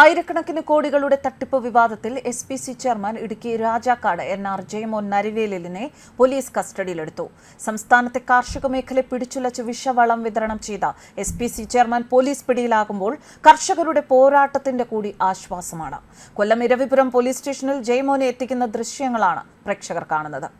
ആയിരക്കണക്കിന് കോടികളുടെ തട്ടിപ്പ് വിവാദത്തിൽ S P C chairman Idukki Rajakkad N R Jayamon നരിവേലിനെ police കസ്റ്റഡിയിലെടുത്തു. സംസ്ഥാനത്തെ കാർഷിക മേഖലയെ പിടിച്ചുലച്ച് വിഷവളം വിതരണം ചെയ്ത S P C chairman police പിടിയിലാകുമ്പോൾ കർഷകരുടെ പോരാട്ടത്തിന്റെ കൂടി ആശ്വാസമാണ്. കൊല്ലം ഇരവിപുരം പോലീസ് സ്റ്റേഷനിൽ ജയമോനെ എത്തിക്കുന്ന ദൃശ്യങ്ങളാണ് പ്രേക്ഷകർ കാണുന്നത്.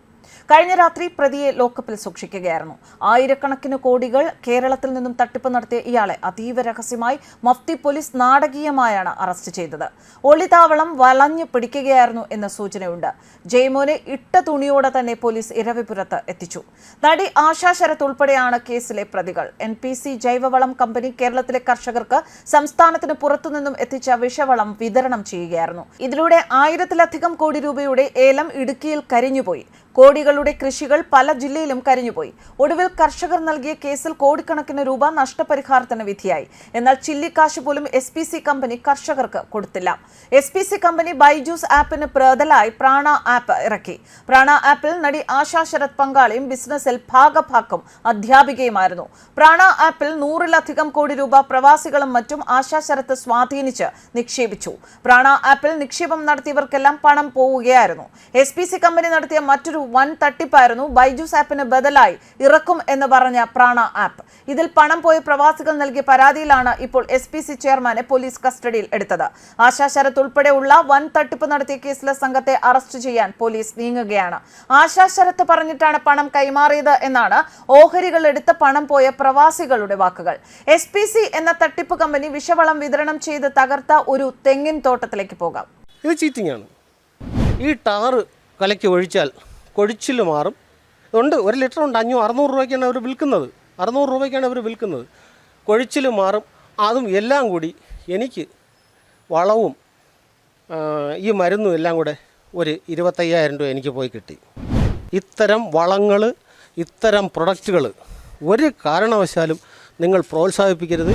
കഴിഞ്ഞ രാത്രി പ്രതിയെ ലോക്കപ്പിൽ സൂക്ഷിക്കുകയായിരുന്നു. ആയിരക്കണക്കിന് കോടികൾ കേരളത്തിൽ നിന്നും തട്ടിപ്പ് നടത്തിയ ഇയാളെ അതീവ രഹസ്യമായി മഫ്തി പോലീസ് നാടകീയമായാണ് അറസ്റ്റ് ചെയ്തത്. ഒളിതാവളം വളഞ്ഞു പിടിക്കുകയായിരുന്നു എന്ന സൂചനയുണ്ട്. ജയ്മോനെ ഇട്ട തുണിയോടെ തന്നെ പോലീസ് ഇരവിപുരത്ത് എത്തിച്ചു. നടി ആശാ ശരത് ഉൾപ്പെടെയാണ് കേസിലെ പ്രതികൾ. എൻ പി സി ജൈവവളം കമ്പനി കേരളത്തിലെ കർഷകർക്ക് സംസ്ഥാനത്തിന് പുറത്തുനിന്നും എത്തിച്ച വിഷവളം വിതരണം ചെയ്യുകയായിരുന്നു. ഇതിലൂടെ ആയിരത്തിലധികം കോടി രൂപയുടെ ഏലം ഇടുക്കിയിൽ കരിഞ്ഞുപോയി. കോടികളുടെ കൃഷികൾ പല ജില്ലയിലും കരിഞ്ഞുപോയി. ഒടുവിൽ കർഷകർ നൽകിയ കേസിൽ കോടിക്കണക്കിന് രൂപ നഷ്ടപരിഹാരത്തിന് വിധിയായി. എന്നാൽ ചില്ലിക്കാശ് പോലും എസ് പി സി കമ്പനി കർഷകർക്ക് കൊടുത്തില്ല. S P C company Byju's ആപ്പിന് പ്രതലായി പ്രാണ ആപ്പ് ഇറക്കി. പ്രാണ ആപ്പിൽ നടി ആശാ ശരത് പങ്കാളിയും ബിസിനസ്സിൽ ഭാഗഭാക്കും അധ്യാപികയുമായിരുന്നു. പ്രാണ ആപ്പിൽ നൂറിലധികം കോടി രൂപ പ്രവാസികളും മറ്റും ആശാ ശരത്ത് സ്വാധീനിച്ച് നിക്ഷേപിച്ചു. പ്രാണ ആപ്പിൽ നിക്ഷേപം നടത്തിയവർക്കെല്ലാം പണം പോവുകയായിരുന്നു. എസ് കമ്പനി നടത്തിയ മറ്റൊരു വൻ തട്ടിപ്പായിരുന്നു. ബൈജൂസ് ആപ്പിന് ബദലായി. ഇറക്കും എന്ന് പറഞ്ഞ പ്രാണ ആപ്പ്. ഇതിൽ പണം പോയി പ്രവാസികൾ നൽകിയ പരാതിയിലാണ് ഇപ്പോൾ എസ് പി സി ചെയർമാനെ പോലീസ് കസ്റ്റഡിയിൽ എടുത്തത്. ആശാ ശരത് ഉൾപ്പെടെയുള്ള വൻ തട്ടിപ്പ് നടത്തിയ കേസിലെ സംഘത്തെ അറസ്റ്റ് ചെയ്യാൻ പോലീസ് നീങ്ങുകയാണ്. ആശാ പറഞ്ഞിട്ടാണ് പണം കൈമാറിയത് എന്നാണ് ഓഹരികൾ എടുത്ത് പണം പോയ പ്രവാസികളുടെ വാക്കുകൾ. എസ് പി സി എന്ന തട്ടിപ്പ് കമ്പനി വിഷവളം വിതരണം ചെയ്ത് തകർത്ത ഒരു തെങ്ങിൻ തോട്ടത്തിലേക്ക് പോകാം. ഇത് ചീറ്റിംഗ് ആണ്. ഈ ടാറ് കലക്കി ഒഴിച്ചാൽ കൊഴിച്ചിൽ മാറും. ഉണ്ട് ഒരു ലിറ്റർ ഉണ്ട് അഞ്ഞൂറ് അറുന്നൂറ് രൂപയ്ക്കാണ് അവർ വിൽക്കുന്നത്. അറുന്നൂറ് രൂപയ്ക്കാണ് അവർ വിൽക്കുന്നത്. കൊഴിച്ചിൽ മാറും. അതും എല്ലാം കൂടി എനിക്ക് വളവും ഈ മരുന്നും എല്ലാം കൂടെ ഒരു ഇരുപത്തയ്യായിരം രൂപ എനിക്ക് പോയി കിട്ടി. ഇത്തരം വളങ്ങൾ ഇത്തരം പ്രൊഡക്റ്റുകൾ ഒരു കാരണവശാലും നിങ്ങൾ പ്രോത്സാഹിപ്പിക്കരുത്.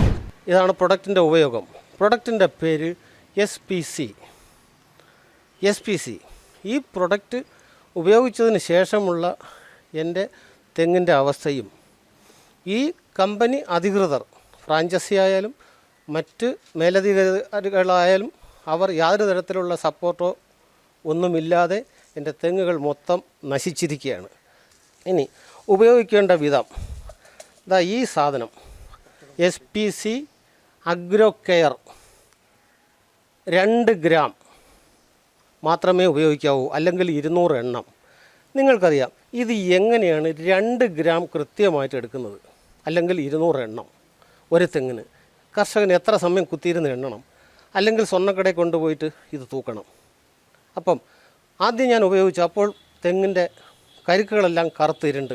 ഇതാണ് പ്രൊഡക്റ്റിന്റെ ഉപയോഗം. പ്രൊഡക്റ്റിന്റെ പേര് S P C. S P C. ഈ പ്രൊഡക്റ്റ് ഉപയോഗിച്ചതിന് ശേഷമുള്ള എന്റെ തെങ്ങിന്റെ അവസ്ഥയും ഈ കമ്പനി അധികൃതർ ഫ്രാഞ്ചൈസി ആയാലും മറ്റ് മേലധികാരികളായാലും അവർ യാതൊരു തരത്തിലുള്ള സപ്പോർട്ടോ ഒന്നുമില്ലാതെ എന്റെ തെങ്ങുകൾ മൊത്തം നശിച്ചിരിക്കുകയാണ്. ഇനി ഉപയോഗിക്കേണ്ട വിധം ഇതാ ഈ സാധനം S P C agro care രണ്ട് ഗ്രാം. മാത്രമേ ഉപയോഗിക്കാവൂ. അല്ലെങ്കിൽ ഇരുന്നൂറ് എണ്ണം. നിങ്ങൾക്കറിയാം ഇത് എങ്ങനെയാണ് രണ്ട് ഗ്രാം കൃത്യമായിട്ട് എടുക്കുന്നത്? അല്ലെങ്കിൽ ഇരുന്നൂറ് എണ്ണം ഒരു തെങ്ങിന്. കർഷകൻ എത്ര സമയം കുത്തിയിരുന്ന് എണ്ണണം? അല്ലെങ്കിൽ സ്വർണക്കടയിൽ കൊണ്ടുപോയിട്ട് ഇത് തൂക്കണം. അപ്പം ആദ്യം ഞാൻ ഉപയോഗിച്ചു അപ്പോൾ തെങ്ങിന്റെ കരുക്കുകളെല്ലാം കറുത്തിരുണ്ട്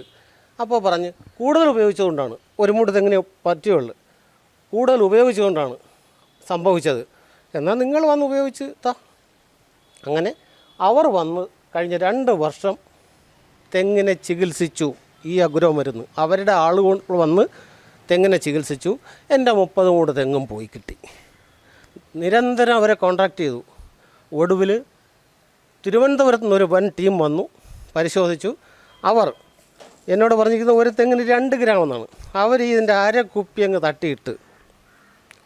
അപ്പോൾ പറഞ്ഞ് കൂടുതൽ ഉപയോഗിച്ചതുകൊണ്ടാണ് ഒരു മൂട് തെങ്ങിനെ പറ്റുകയുള്ളു. കൂടുതൽ ഉപയോഗിച്ചുകൊണ്ടാണ് സംഭവിച്ചത്. എന്നാൽ നിങ്ങൾ വന്ന് ഉപയോഗിച്ച് താ അങ്ങനെ അവർ വന്ന് കഴിഞ്ഞ രണ്ട് വർഷം തെങ്ങിനെ ചികിത്സിച്ചു. ഈ അഗ്രോ മരുന്ന് അവരുടെ ആളുകൾ വന്ന് തെങ്ങിനെ ചികിത്സിച്ചു. എന്റെ മുപ്പത് കൂടെ തെങ്ങും പോയി കിട്ടി. നിരന്തരം അവരെ കോൺടാക്റ്റ് ചെയ്തു. ഒടുവിൽ തിരുവനന്തപുരത്ത് നിന്നൊരു വൻ ടീം വന്നു. പരിശോധിച്ചു. അവർ എന്നോട് പറഞ്ഞിരിക്കുന്ന ഒരു തെങ്ങിന് രണ്ട് ഗ്രാം എന്നാണ്. അവർ ഇതിന്റെ അര കുപ്പി അങ്ങ് തട്ടിയിട്ട്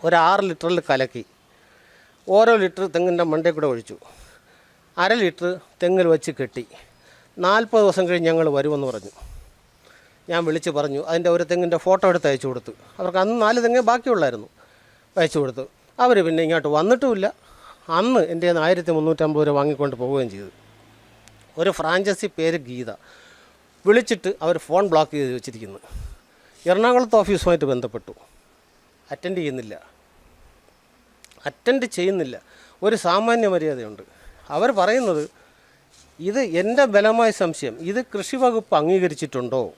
ഒരു ആറ് ലിറ്ററിൽ കലക്കി. ഓരോ ലിറ്റർ തെങ്ങിന്റെ മണ്ടയിൽ കൂടെ ഒഴിച്ചു. അര ലിറ്റർ തെങ്ങിൽ വെച്ച് കെട്ടി. നാൽപ്പത് ദിവസം കഴിഞ്ഞ് ഞങ്ങൾ വരുമെന്ന് പറഞ്ഞു. ഞാൻ വിളിച്ച് പറഞ്ഞു അതിന്റെ ഒരു തെങ്ങിന്റെ ഫോട്ടോ എടുത്ത് അയച്ചു കൊടുത്തു. അവർക്ക് അന്ന് നാല് തെങ്ങ് ബാക്കിയുള്ളായിരുന്നു അയച്ചു കൊടുത്തു. അവർ പിന്നെ ഇങ്ങോട്ട് വന്നിട്ടുമില്ല. അന്ന് എന്റെ നിന്ന് ആയിരത്തി മുന്നൂറ്റമ്പത് രൂപ വാങ്ങിക്കൊണ്ട് പോവുകയും ചെയ്തു. ഒരു ഫ്രാഞ്ചൈസി പേര് ഗീത വിളിച്ചിട്ട് അവർ ഫോൺ ബ്ലോക്ക് ചെയ്ത് വെച്ചിരിക്കുന്നു. എറണാകുളത്ത് ഓഫീസുമായിട്ട് ബന്ധപ്പെട്ടു. അറ്റൻഡ് ചെയ്യുന്നില്ല. അറ്റൻഡ് ചെയ്യുന്നില്ല. ഒരു സാമാന്യ മര്യാദയുണ്ട്. അവർ പറയുന്നത് ഇത് എന്റെ ബലമായ സംശയം. ഇത് കൃഷി വകുപ്പ് അംഗീകരിച്ചിട്ടുണ്ടോ?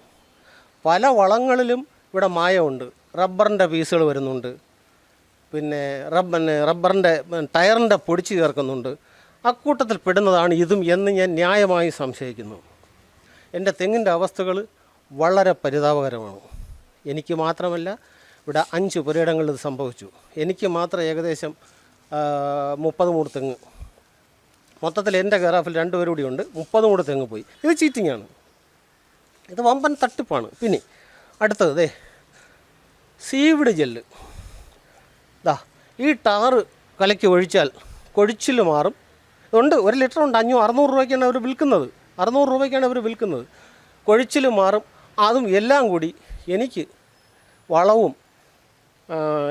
പല വളങ്ങളിലും ഇവിടെ മായമുണ്ട്. റബ്ബറിന്റെ പീസുകൾ വരുന്നുണ്ട്. പിന്നെ റബ്ബ റബ്ബറിന്റെ ടയറിന്റെ പൊടിച്ച് ചേർക്കുന്നുണ്ട്. അക്കൂട്ടത്തിൽ പെടുന്നതാണ് ഇതും എന്ന് ഞാൻ ന്യായമായി സംശയിക്കുന്നു. എന്റെ തെങ്ങിന്റെ അവസ്ഥകൾ വളരെ പരിതാപകരമാണ്. എനിക്ക് മാത്രമല്ല ഇവിടെ അഞ്ച് പുരയിടങ്ങളിൽ ഇത് സംഭവിച്ചു. എനിക്ക് മാത്രം ഏകദേശം മുപ്പത് മൂട് തെങ്ങ്. മൊത്തത്തിൽ എന്റെ ഗറാഫിൽ രണ്ടുപേരും കൂടി ഉണ്ട്. മുപ്പതും കൂടെ തെങ്ങ് പോയി. ഇത് ചീറ്റിംഗ് ആണ്. ഇത് വമ്പൻ തട്ടിപ്പാണ്. പിന്നെ അടുത്തത് ദേ സീവിഡ് ജെല്ല് ദാ ഈ ടാറ് കലക്കി ഒഴിച്ചാൽ കൊഴിച്ചിൽ മാറും. ഉണ്ട് ഒരു ലിറ്റർ ഉണ്ട്. അഞ്ഞൂറ് അറുന്നൂറ് രൂപയ്ക്കാണ് അവർ വിൽക്കുന്നത്. അറുന്നൂറ് രൂപയ്ക്കാണ് അവർ വിൽക്കുന്നത്. കൊഴിച്ചിൽ മാറും. അതും എല്ലാം കൂടി എനിക്ക് വളവും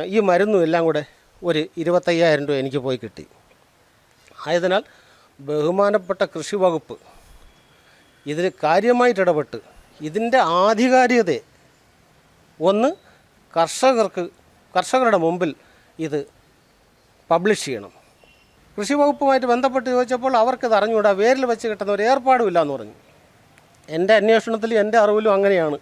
ഈ മരുന്നും എല്ലാം കൂടെ ഒരു ഇരുപത്തയ്യായിരം രൂപ എനിക്ക് പോയി കിട്ടി. ആയതിനാൽ ബഹുമാനപ്പെട്ട കൃഷി വകുപ്പ് ഇതിൽ കാര്യമായിട്ട് ഇടപെട്ട് ഇതിന്റെ ആധികാരികതയെ ഒന്ന് കർഷകർക്ക് കർഷകരുടെ മുമ്പിൽ ഇത് പബ്ലിഷ് ചെയ്യണം. കൃഷി വകുപ്പുമായിട്ട് ബന്ധപ്പെട്ട് ചോദിച്ചപ്പോൾ അവർക്കിത് അറിഞ്ഞുകൂടാ വേരിൽ വെച്ച് കിട്ടുന്ന ഒരു ഏർപ്പാടുമില്ല എന്ന് പറഞ്ഞു. എന്റെ അന്വേഷണത്തിൽ എന്റെ അറിവിലും അങ്ങനെയാണ്.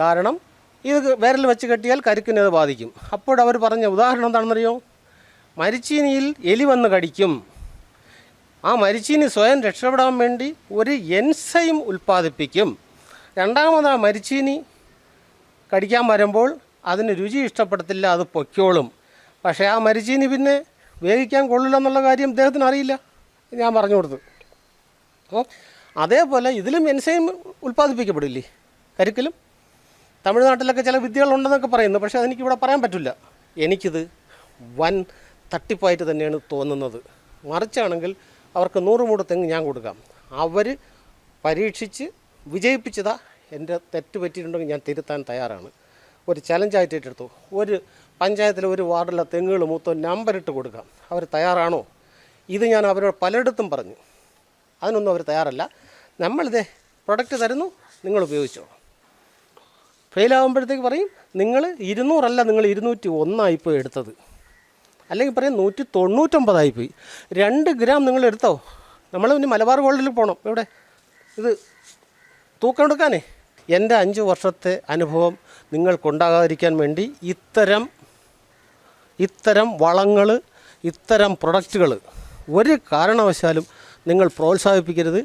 കാരണം ഇത് വേരിൽ വെച്ച് കെട്ടിയാൽ കരിക്കിനെ അത് ബാധിക്കും. അപ്പോൾ അവർ പറഞ്ഞ ഉദാഹരണം എന്താണെന്നറിയോ? മരിച്ചീനിയിൽ എലി വന്ന് കടിക്കും. ആ മരിച്ചീനി സ്വയം രക്ഷപ്പെടാൻ വേണ്ടി ഒരു എൻസൈം ഉൽപ്പാദിപ്പിക്കും. രണ്ടാമത് ആ മരിച്ചീനി കടിക്കാൻ വരുമ്പോൾ അതിന് രുചി ഇഷ്ടപ്പെടത്തില്ല അത് പൊയ്ക്കോളും. പക്ഷേ ആ മരിച്ചീനി പിന്നെ വേവിക്കാൻ കൊള്ളില്ല എന്നുള്ള കാര്യം അദ്ദേഹത്തിന് അറിയില്ല. ഞാൻ പറഞ്ഞു കൊടുത്തു. അതേപോലെ ഇതിലും എൻസൈം ഉൽപ്പാദിപ്പിക്കപ്പെടില്ലേ? കരിക്കിലും? തമിഴ്നാട്ടിലൊക്കെ ചില വിദ്യകളുണ്ടെന്നൊക്കെ പറയുന്നു. പക്ഷേ അതെനിക്കിവിടെ പറയാൻ പറ്റില്ല. എനിക്കിത് വൻ തട്ടിപ്പായിട്ട് തന്നെയാണ് തോന്നുന്നത്. മറിച്ചാണെങ്കിൽ അവർക്ക് നൂറ് മൂട് തെങ്ങ് ഞാൻ കൊടുക്കാം. അവർ പരീക്ഷിച്ച് വിജയിപ്പിച്ചതാ എന്റെ തെറ്റ് പറ്റിയിട്ടുണ്ടെങ്കിൽ ഞാൻ തിരുത്താൻ തയ്യാറാണ്. ഒരു ചലഞ്ചായിട്ട് ഏറ്റെടുത്തു ഒരു പഞ്ചായത്തിലെ ഒരു വാർഡിലെ തെങ്ങുകൾ മൊത്തം നമ്പറിട്ട് കൊടുക്കാം. അവർ തയ്യാറാണോ? ഇത് ഞാൻ അവരോട് പലയിടത്തും പറഞ്ഞു. അതിനൊന്നും അവർ തയ്യാറല്ല. നമ്മളിതേ പ്രൊഡക്റ്റ് തരുന്നു നിങ്ങൾ ഉപയോഗിച്ചോ. ഫെയിലാകുമ്പോഴത്തേക്ക് പറയും നിങ്ങൾ ഇരുന്നൂറല്ല നിങ്ങൾ ഇരുന്നൂറ്റി ഒന്നായിപ്പോൾ എടുത്തത്. അല്ലെങ്കിൽ പറയും നൂറ്റി തൊണ്ണൂറ്റൊമ്പതായി പോയി രണ്ട് ഗ്രാം നിങ്ങൾ എടുത്തോ. നമ്മൾ ഇനി മലബാർ ഗോൾഡിൽ പോകണം ഇവിടെ ഇത് തൂക്കം എടുക്കാനേ. എന്റെ അഞ്ച് വർഷത്തെ അനുഭവം നിങ്ങൾക്കുണ്ടാകാതിരിക്കാൻ വേണ്ടി ഇത്തരം ഇത്തരം വളങ്ങൾ ഇത്തരം പ്രൊഡക്റ്റുകൾ ഒരു കാരണവശാലും നിങ്ങൾ പ്രോത്സാഹിപ്പിക്കരുത്.